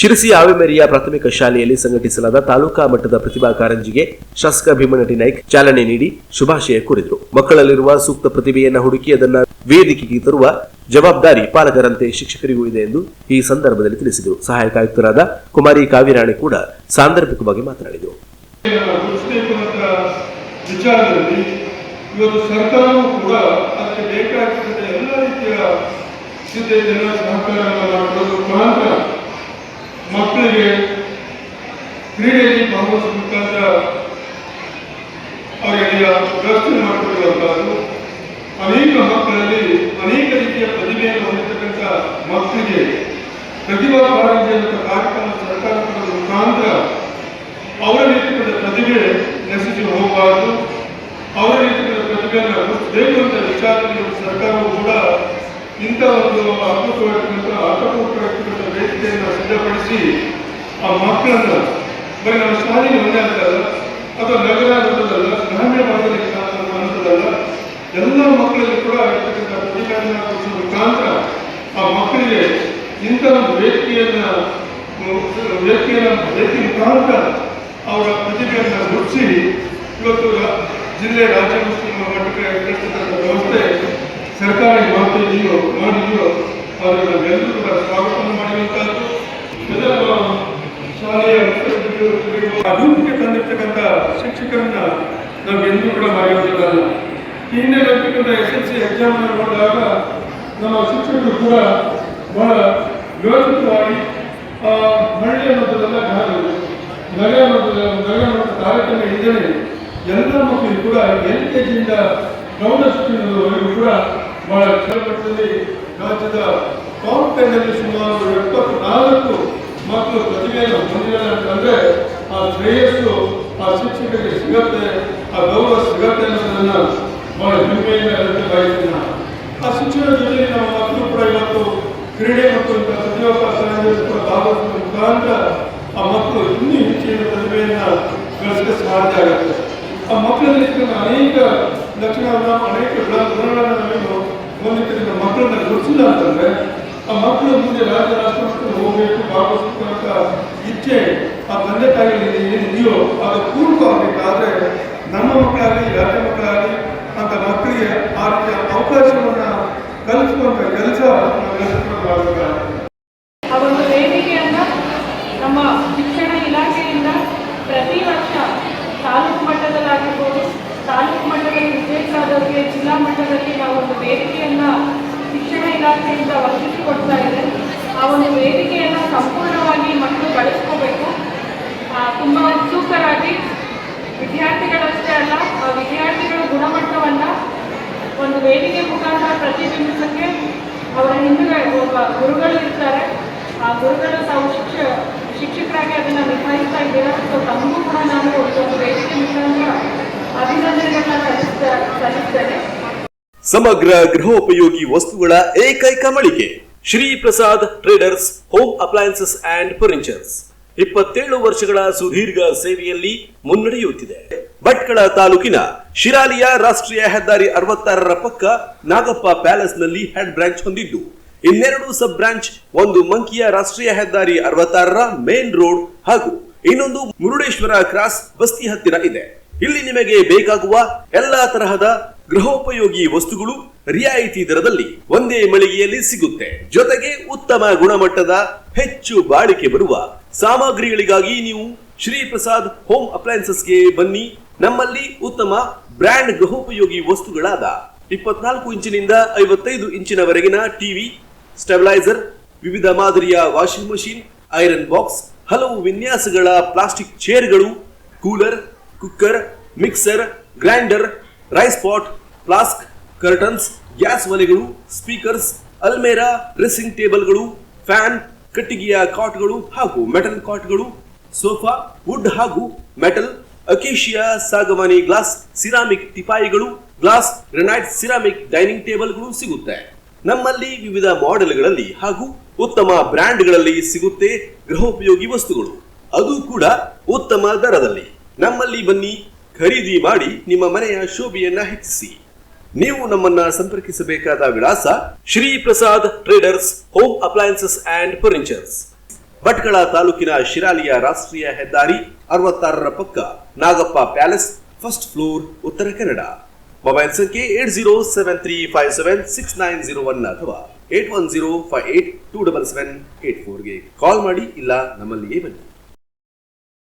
ಶಿರಸಿ ಆವಿಮೆರಿಯ ಪ್ರಾಥಮಿಕ ಶಾಲೆಯಲ್ಲಿ ಸಂಘಟಿಸಲಾದ ತಾಲೂಕಾ ಮಟ್ಟದ ಪ್ರತಿಭಾ ಕಾರಂಜಿಗೆ ಶಾಸಕ ಭೀಮನಟಿ ನಾಯ್ಕ್ ಚಾಲನೆ ನೀಡಿ ಶುಭಾಶಯ ಕೋರಿದರು. ಮಕ್ಕಳಲ್ಲಿರುವ ಸೂಕ್ತ ಪ್ರತಿಭೆಯನ್ನು ಹುಡುಕಿ ಅದನ್ನು ವೇದಿಕೆಗೆ ತರುವ ಜವಾಬ್ದಾರಿ ಪಾಲಕರಂತೆ ಶಿಕ್ಷಕರಿಗೂ ಇದೆ ಎಂದು ಈ ಸಂದರ್ಭದಲ್ಲಿ ತಿಳಿಸಿದರು. ಸಹಾಯಕ ಆಯುಕ್ತರಾದ ಕುಮಾರಿ ಕಾವಿರಾಣಿ ಕೂಡ ಸಾಂದರ್ಭಿಕವಾಗಿ ಮಾತನಾಡಿದರು. ಇವತ್ತು ಸರ್ಕಾರವೂ ಕೂಡ ಸಿದ್ಧತೆಯನ್ನು ಸಹಕಾರವನ್ನು ಮಕ್ಕಳಿಗೆ ಕ್ರೀಡೆಯಲ್ಲಿ ಭಾಗವಹಿಸಬೇಕಾದ ಅವರಿಗೆ ವ್ಯವಸ್ಥೆ ಮಾಡಿಕೊಡುವಂಥದ್ದು ಅನೇಕ ಮಕ್ಕಳಲ್ಲಿ ಅನೇಕ ರೀತಿಯ ಪ್ರತಿಭೆಯನ್ನು ಹೊಂದಿರತಕ್ಕಂಥ ಮಕ್ಕಳಿಗೆ ಪ್ರತಿಭಾ ಕಾರಂಜಿ ಅಂತ ಕಾರ್ಯಕ್ರಮ ಸರ್ಕಾರ ಮುಖಾಂತರ ಮುಖಾಂತರ ಅವರಲ್ಲಿರ್ತಕ್ಕಂಥ ಪ್ರತಿಭೆ ನಶಿಸಿ ಹೋಗಬಾರದು. ಅವರಲ್ಲಿರ್ತಕ್ಕಂಥ ಪ್ರತಿಭೆಯನ್ನು ಗುರುತಿಸಬೇಕು ಅಂತ ವಿಚಾರದಲ್ಲಿ ಸರ್ಕಾರವು ಕೂಡ ಇಂಥ ಒಂದು ಅದ್ಭುತವಾಗಿರ್ತಕ್ಕಂಥ ಅರ್ಥಪೂರ್ಣವಾಗಿರ್ತಕ್ಕಂಥ ವೇದಿಕೆಯನ್ನು ಸಿದ್ಧಪಡಿಸಿ ಆ ಮಕ್ಕಳನ್ನು ಬರೀ ನಮ್ಮ ಶಾಲೆಗೆ ಒಂದೇ ಅಂತಲ್ಲ ಅಥವಾ ನಗರ ಅನ್ನೋದಲ್ಲ ಗ್ರಾಮೀಣ ಭಾಗದಲ್ಲಿ ಅನ್ನೋದಲ್ಲ ಎಲ್ಲ ಮಕ್ಕಳಲ್ಲಿ ಕೂಡ ಇರ್ತಕ್ಕಂಥ ಗುರುತಿಸುವ ಮುಖಾಂತರ ಆ ಮಕ್ಕಳಿಗೆ ಇಂಥ ಒಂದು ವೇದಿಕೆಯನ್ನ ವೇದಿಕೆಯ ವ್ಯಕ್ತಿ ಮುಖಾಂತರ ಅವರ ಪ್ರತಿಭೆಯನ್ನು ಗುರುತಿಸಿ ಇವತ್ತು ಜಿಲ್ಲೆ ರಾಜ್ಯ ಮುಸ್ಲಿಂ ಮಟ್ಟಕ್ಕೆ ಬೆಳೆಸ್ತಕ್ಕಂಥ ವ್ಯವಸ್ಥೆ ಸರ್ಕಾರಿ ಮಾತಿದೆಯೋ ಮಾಡಿದೆಯೋ ಅದನ್ನು ನಾವೆಲ್ಲರೂ ಕೂಡ ಸ್ವಾಗತವನ್ನು ಮಾಡಿರುವಂತಹದ್ದು ಅಭಿವೃದ್ಧಿಗೆ ತಂದಿರ್ತಕ್ಕಂಥ ಶಿಕ್ಷಕರನ್ನ ನಾವು ಎಂದೂ ಕೂಡ ಮರೆಯೋದಿಲ್ಲ ಹಿಂದೆ ನಡೀತಕ್ಕಂಥ ಎಸ್ ಎಲ್ ಸಿ ಎಕ್ಸಾಮ್ ನೋಡಿದಾಗ ನಮ್ಮ ಶಿಕ್ಷಕರು ಕೂಡ ಬಹಳ ವ್ಯವಸ್ಥಿತವಾಗಿ ಆ, ಮಟ್ಟದಲ್ಲ ಅನ್ನೋದೆಲ್ಲ ನಗರ ಮಟ್ಟದ ನಗರ ಮಟ್ಟದ ತಾರತಮ್ಯ ಇದ್ದೇನೆ ಎಲ್ಲ ಮಕ್ಕಳು ಕೂಡ ಎಲ್ ಕೆ ಜಿಯಿಂದ ಪ್ರೌಢ ಶಿಕ್ಷಣದವರೆಗೂ ಕೂಡ ಬಹಳ ಕೆಳಮಟ್ಟದಲ್ಲಿ ರಾಜ್ಯದ ಟಾಪ್ ಟೆನ್ನಲ್ಲಿ ಸುಮಾರು ಎಪ್ಪತ್ನಾಲ್ಕು ಮಕ್ಕಳು ಪ್ರತಿಭೆಯನ್ನು ಹೊಂದಿದ್ದಾರೆ. ಶಿಕ್ಷಕರಿಗೆ ಸಿಗತ್ತೆ, ಆ ಗೌರವ ಸಿಗತ್ತೆ ಅನ್ನೋದನ್ನ ಬಹಳ ಹೆಮ್ಮೆಯಿಂದ ಬಯಸ್ತೀನಿ ನಾನು. ಆ ಶಿಕ್ಷಣ ಜೊತೆಗೆ ನಮ್ಮ ಮಕ್ಕಳು ಕೂಡ ಇವತ್ತು ಕ್ರೀಡೆ ಮತ್ತು ಇಂಥ ಪ್ರತಿಭಾಪಾಸನದಲ್ಲಿ ಕೂಡ ಭಾಗವಹಿಸುವ ಮುಖಾಂತರ ಆ ಮಕ್ಕಳು ಇನ್ನೂ ಹೆಚ್ಚಿನ ಪ್ರತಿಭೆಯನ್ನ ಬೆಳೆಸಕ್ಕೆ ಸಾಧ್ಯ ಆಗುತ್ತೆ ಆ ಮಕ್ಕಳಲ್ಲಿ ಅನೇಕ ಲಕ್ಷಣಗಳನ್ನ, ಅನೇಕ ಗುಣಗಳನ್ನು ನಾವೇನು ಮಕ್ಕಳನ್ನು ಮಕ್ಕಳನ್ನ ಗುರುತಿಸಿಲ್ಲ ಅಂತಂದ್ರೆ, ಆ ಮಕ್ಕಳು ಮುಂದೆ ರಾಜ್ಯ, ರಾಷ್ಟ್ರ ಮಟ್ಟದಲ್ಲಿ ಹೋಗಬೇಕು ಅಂತ ಇಚ್ಛೆ ಆ ತಂದೆ ತಾಯಿಗಳಿಗೆ ಏನಿದೆಯೋ ಅದು ಕೂಡ್ಕೋಬೇಕಾದ್ರೆ ನಮ್ಮ ಮಕ್ಕಳಾಗಲಿ ಗಂಡ ಮಕ್ಕಳಾಗಲಿ ಅಂತ ಮಕ್ಕಳಿಗೆ ಆ ರೀತಿಯ ಅವಕಾಶವನ್ನ ಕಲಿಸುವಂತ ಕೆಲಸ ಆ ಒಂದು ವೇದಿಕೆಯನ್ನ ನಮ್ಮ ಶಿಕ್ಷಣ ಇಲಾಖೆಯಿಂದ ಪ್ರತಿ ವರ್ಷ ತಾಲೂಕು ಮಟ್ಟದಲ್ಲಾಗಿರ್ಬೋದು, ತಾಲೂಕು ಮಟ್ಟದಲ್ಲಿ ವಿಜೇತರಾದವರಿಗೆ ಜಿಲ್ಲಾ ಮಟ್ಟದಲ್ಲಿ ನಾವು ಒಂದು ವೇದಿಕೆಯನ್ನ ಶಿಕ್ಷಣ ಇಲಾಖೆಯಿಂದ ಒದಗಿಸಿಕೊಡ್ತಾ ಇದೆ. ಆ ಒಂದು ವೇದಿಕೆ ಮುಖಾಂತರ ಪ್ರತಿಬಿಂಬಿಸಕ್ಕೆ ಅವರ ಹಿಂದುಗಡೆ ಒಬ್ಬ ಗುರುಗಳು ಇರ್ತಾರೆ. ಆ ಗುರುಗಳು ತಾವು ಶಿಕ್ಷ, ಶಿಕ್ಷಕರಾಗಿ ಅದನ್ನು ನಿಭಾಯಿಸ್ತಾ ಇದ್ದೀರಾ? ಸೊ ತಮಗೂ ಕೂಡ ನಾನು ಒಂದು ವೇದಿಕೆ ಮುಖಾಂತರ ಅಭಿನಂದನೆಗಳನ್ನ ಸಲ್ಲಿಸ್ತಾ, ಸಲ್ಲಿಸ್ತೇನೆ. ಸಮಗ್ರ ಗೃಹೋಪಯೋಗಿ ವಸ್ತುಗಳ ಏಕೈಕ ಮಳಿಗೆ Shri Prasad traders home appliances and furnitures. ಇಪ್ಪತ್ತೇಳು ವರ್ಷಗಳ ಸುದೀರ್ಘ ಸೇವೆಯಲ್ಲಿ ಮುನ್ನಡೆಯುತ್ತಿದೆ. ಭಟ್ಕಳ ತಾಲೂಕಿನ ಶಿರಾಲಿಯ ರಾಷ್ಟ್ರೀಯ ಹೆದ್ದಾರಿ ಅರವತ್ತಾರರ ಪಕ್ಕ ನಾಗಪ್ಪ ಪ್ಯಾಲೇಸ್ನಲ್ಲಿ ಹೆಡ್ ಬ್ರಾಂಚ್ ಹೊಂದಿದ್ದು, ಇನ್ನೆರಡು ಸಬ್ ಬ್ರಾಂಚ್, ಒಂದು ಮಂಕಿಯ ರಾಷ್ಟ್ರೀಯ ಹೆದ್ದಾರಿ ಅರವತ್ತಾರರ ಮೇನ್ ರೋಡ್ ಹಾಗೂ ಇನ್ನೊಂದು ಮುರುಡೇಶ್ವರ ಕ್ರಾಸ್ ಬಸ್ತಿ ಹತ್ತಿರ ಇದೆ. ಇಲ್ಲಿ ನಿಮಗೆ ಬೇಕಾಗುವ ಎಲ್ಲಾ ತರಹದ ಗೃಹೋಪಯೋಗಿ ವಸ್ತುಗಳು ರಿಯಾಯಿತಿ ದರದಲ್ಲಿ ಒಂದೇ ಮಳಿಗೆಯಲ್ಲಿ ಸಿಗುತ್ತೆ. ಜೊತೆಗೆ ಉತ್ತಮ ಗುಣಮಟ್ಟದ ಹೆಚ್ಚು ಬಾಳಿಕೆ ಬರುವ ಸಾಮಗ್ರಿಗಳಿಗಾಗಿ ನೀವು ಶ್ರೀ ಪ್ರಸಾದ್ ಹೋಮ್ ಅಪ್ಲಯನ್ಸಸ್ಗೆ ಬನ್ನಿ. ನಮ್ಮಲ್ಲಿ ಉತ್ತಮ ಬ್ರ್ಯಾಂಡ್ ಗೃಹೋಪಯೋಗಿ ವಸ್ತುಗಳಾದ ಇಪ್ಪತ್ನಾಲ್ಕು ಇಂಚಿನಿಂದ ಐವತ್ತೈದು ಇಂಚಿನವರೆಗಿನ ಟಿವಿ, ಸ್ಟೆಬಿಲೈಸರ್, ವಿವಿಧ ಮಾದರಿಯ ವಾಷಿಂಗ್ ಮಷಿನ್, ಐರನ್ ಬಾಕ್ಸ್, ಹಲವು ವಿನ್ಯಾಸಗಳ plastic ಚೇರ್ಗಳು, cooler, cooker, mixer, grinder, rice pot, flask, curtains, gas ಒಲೆಗಳು, speakers, ಅಲ್ಮೇರಾ, ಡ್ರೆಸ್ಸಿಂಗ್ ಟೇಬಲ್ಗಳು, ಫ್ಯಾನ್, ಕಟ್ಟಿಗೆಯ ಕಾಟ್ಗಳು ಹಾಗೂ ಮೆಟಲ್ ಕಾಟ್ಗಳು ಸೋಫಾ, ವುಡ್ ಹಾಗೂ ಮೆಟಲ್, ಅಕೇಶಿಯಾ ಸಾಗವಾನಿ ಗ್ಲಾಸ್, ಸಿರಾಮಿಕ್ ಟಿಪಾಯಿಗಳು ಗ್ಲಾಸ್, ಗ್ರೆನೈಟ್, ಸಿರಾಮಿಕ್ ಡೈನಿಂಗ್ ಟೇಬಲ್ಗಳು ಸಿಗುತ್ತೆ. ನಮ್ಮಲ್ಲಿ ವಿವಿಧ ಮಾಡೆಲ್ಗಳಲ್ಲಿ ಹಾಗೂ ಉತ್ತಮ ಬ್ರ್ಯಾಂಡ್ಗಳಲ್ಲಿ ಸಿಗುತ್ತೆ ಗೃಹೋಪಯೋಗಿ ವಸ್ತುಗಳು. ಅದು ಕೂಡ ಉತ್ತಮ ದರದಲ್ಲಿ. ನಮ್ಮಲ್ಲಿ ಬನ್ನಿ, ಖರೀದಿ ಮಾಡಿ ನಿಮ್ಮ ಮನೆಯ ಶೋಭೆಯನ್ನ ಹೆಚ್ಚಿಸಿ. ನೀವು ನಮ್ಮನ್ನ ಸಂಪರ್ಕಿಸಬೇಕಾದ ವಿಳಾಸ Shri Prasad traders, home appliances and furnitures. Bhatkal ತಾಲೂಕಿನ ಶಿರಾಲಿಯ ರಾಷ್ಟ್ರೀಯ ಹೆದ್ದಾರಿ ಅರವತ್ತಾರರ ಪಕ್ಕ Nagappa palace, first floor, Uttara Kannada. Mobile ಸಂಖ್ಯೆ eight zero seven three five seven six nine zero one ಅಥವಾ eight one zero five eight two double seven eight ಫೋರ್ಗೆ call ಮಾಡಿ ಇಲ್ಲ ನಮ್ಮಲ್ಲಿಯೇ ಬನ್ನಿ.